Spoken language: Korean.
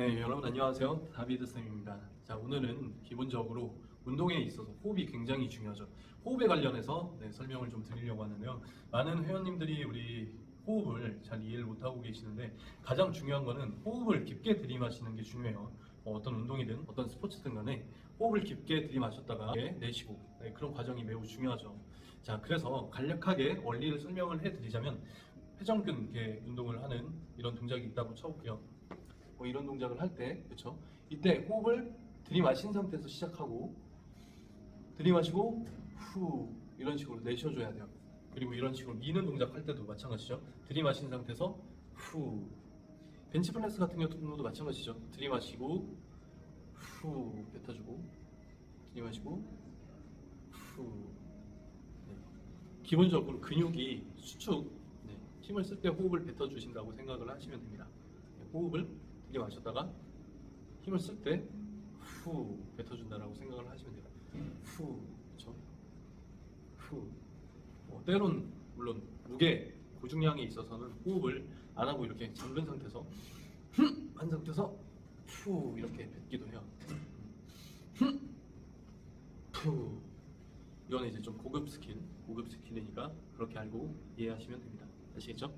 네, 여러분 안녕하세요. 다비드 쌤입니다. 자, 오늘은 기본적으로 운동에 있어서 호흡이 굉장히 중요하죠. 호흡에 관련해서 네, 설명을 좀 드리려고 하는데요. 많은 회원님들이 우리 호흡을 잘 이해를 못하고 계시는데 가장 중요한 거는 호흡을 깊게 들이마시는 게 중요해요. 뭐 어떤 운동이든 어떤 스포츠든 간에 호흡을 깊게 들이마셨다가 내쉬고 네, 그런 과정이 매우 중요하죠. 자, 그래서 간략하게 원리를 설명을 해드리자면 회전근개 운동을 하는 이런 동작이 있다고 쳐볼게요. 뭐 이런 동작을 할 때, 그렇죠? 이때 호흡을 들이마신 상태에서 시작하고 들이마시고 후 이런 식으로 내쉬어줘야 돼요. 그리고 이런 식으로 미는 동작 할 때도 마찬가지죠. 들이마신 상태에서 후 벤치프레스 같은 경우도 마찬가지죠. 들이마시고 후 뱉어주고 들이마시고 후 네. 기본적으로 근육이 수축 네. 힘을 쓸 때 호흡을 뱉어주신다고 생각을 하시면 됩니다. 네, 호흡을 들이마셨다가 힘을 쓸 때 후 뱉어준다라고 생각을 하시면 돼요. 후, 그렇죠? 후. 어, 때론 물론 무게 고중량에 있어서는 호흡을 안 하고 이렇게 잠근 상태에서 한 상태에서 후 이렇게 뱉기도 해요. 후. 이거는 이제 좀 고급 스킬, 고급 스킬이니까 그렇게 알고 이해하시면 됩니다. 아시겠죠?